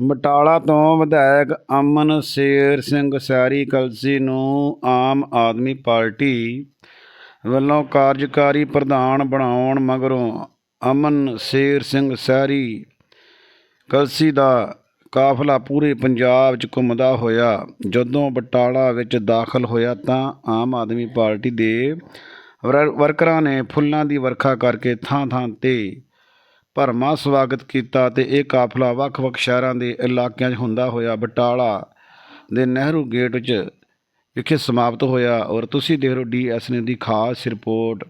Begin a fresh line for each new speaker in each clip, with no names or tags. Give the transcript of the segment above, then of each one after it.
ਬਟਾਲਾ ਤੋਂ ਵਿਧਾਇਕ ਅਮਨ ਸ਼ੇਰ ਸਿੰਘ ਸੈਰੀ ਕਲਸੀ ਨੂੰ ਆਮ ਆਦਮੀ ਪਾਰਟੀ ਵੱਲੋਂ ਕਾਰਜਕਾਰੀ ਪ੍ਰਧਾਨ ਬਣਾਉਣ ਮਗਰੋਂ ਅਮਨ ਸ਼ੇਰ ਸਿੰਘ ਸੈਰੀ ਕਲਸੀ ਦਾ ਕਾਫਲਾ ਪੂਰੇ ਪੰਜਾਬ 'ਚ ਘੁੰਮਦਾ ਹੋਇਆ। ਜਦੋਂ ਬਟਾਲਾ ਵਿੱਚ ਦਾਖਲ ਹੋਇਆ ਤਾਂ ਆਮ ਆਦਮੀ ਪਾਰਟੀ ਦੇ ਵਰ- ਵਰਕਰਾਂ ਨੇ ਫੁੱਲਾਂ ਦੀ ਵਰਖਾ ਕਰਕੇ ਥਾਂ-ਥਾਂ ਤੇ ਭਰਮਾ ਸਵਾਗਤ ਕੀਤਾ ਤੇ ਇਹ ਕਾਫਲਾ ਵੱਖ-ਵੱਖ ਸ਼ਹਿਰਾਂ ਦੇ ਇਲਾਕਿਆਂ 'ਚ ਹੁੰਦਾ ਹੋਇਆ ਬਟਾਲਾ ਦੇ ਨਹਿਰੂ ਗੇਟ 'ਚ ਵਿਖੇ ਸਮਾਪਤ ਹੋਇਆ ਔਰ ਤੁਸੀਂ ਦੇਖ ਰਹੇ ਹੋ ਡੀਐਸ ਨੇ ਦੀ ਖਾਸ ਰਿਪੋਰਟ।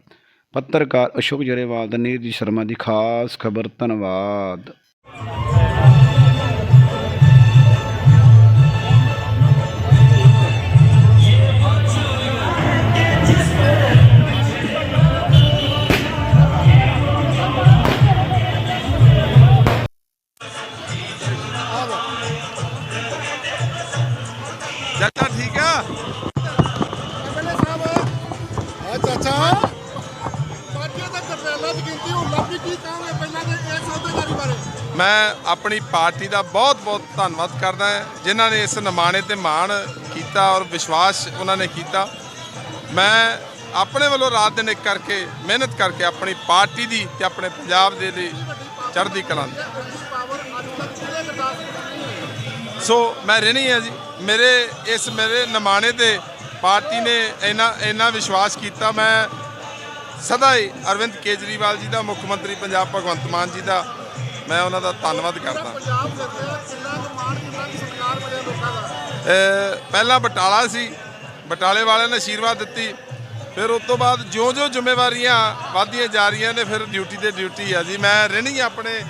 ਪੱਤਰਕਾਰ ਅਸ਼ੋਕ ਜਰੇਵਾਲ ਤੇ ਨੀਰਜ ਸ਼ਰਮਾ ਦੀ ਖਾਸ ਖਬਰ। ਧੰਨਵਾਦ।
ਚਾਚਾ ਠੀਕ ਆ?
ਐਮਐਲਏ ਸਾਹਿਬ। ਹਾਂ ਚਾਚਾ। ਪਾਰਟੀਆਂ ਦਾ ਕਰਨੈਲਾ ਦੀ ਗਿਣਤੀ ਹੁਣ ਲੱਭੀ ਕੀ ਕਹਾਂਗੇ? ਪਹਿਲਾਂ ਦੇ ਇਹ ਸੌਦੇਦਾਰੀ ਬਾਰੇ।
ਮੈਂ ਆਪਣੀ ਪਾਰਟੀ ਦਾ ਬਹੁਤ-ਬਹੁਤ ਧੰਨਵਾਦ ਕਰਦਾ ਹਾਂ ਜਿਨ੍ਹਾਂ ਨੇ ਇਸ ਨਿਮਾਣੇ ਤੇ ਮਾਣ ਕੀਤਾ ਔਰ ਵਿਸ਼ਵਾਸ ਉਹਨਾਂ ਨੇ ਕੀਤਾ। ਮੈਂ ਆਪਣੇ ਵੱਲੋਂ ਰਾਤ ਦਿਨ ਇੱਕ ਕਰਕੇ ਮਿਹਨਤ ਕਰਕੇ ਆਪਣੀ ਪਾਰਟੀ ਦੀ ਤੇ ਆਪਣੇ ਪੰਜਾਬ ਦੇ ਲਈ ਚੜ੍ਹਦੀ ਕਲਾ ਦੀ। ਸੋ ਮੈਂ ਰਹਿਣੀ ਹੈ ਜੀ। ਮੇਰੇ ਇਸ ਮੇਰੇ ਨਿਮਾਣੇ ਤੇ ਪਾਰਟੀ ਨੇ ਇੰਨਾ ਇੰਨਾ ਵਿਸ਼ਵਾਸ ਕੀਤਾ। ਮੈਂ ਸਦਾ ਹੀ ਅਰਵਿੰਦ ਕੇਜਰੀਵਾਲ ਜੀ ਦਾ ਮੁੱਖ ਮੰਤਰੀ ਪੰਜਾਬ ਭਗਵੰਤ ਮਾਨ ਜੀ ਦਾ ਮੈਂ ਉਹਨਾਂ ਦਾ ਧੰਨਵਾਦ ਕਰਦਾ। ਪਹਿਲਾਂ ਬਟਾਲਾ ਸੀ। ਬਟਾਲੇ ਵਾਲਿਆਂ ਨੇ ਆਸ਼ੀਰਵਾਦ ਦਿੱਤੀ। ਫਿਰ ਉਸ ਤੋਂ ਬਾਅਦ ਜਿਉਂ-ਜਿਉਂ ਜ਼ਿੰਮੇਵਾਰੀਆਂ ਵਧਦੀਆਂ ਜਾ ਰਹੀਆਂ ਨੇ ਫਿਰ ਡਿਊਟੀ ਤੇ ਡਿਊਟੀ ਆ ਜੀ। ਮੈਂ ਰਹਿਣੀ ਆਪਣੇ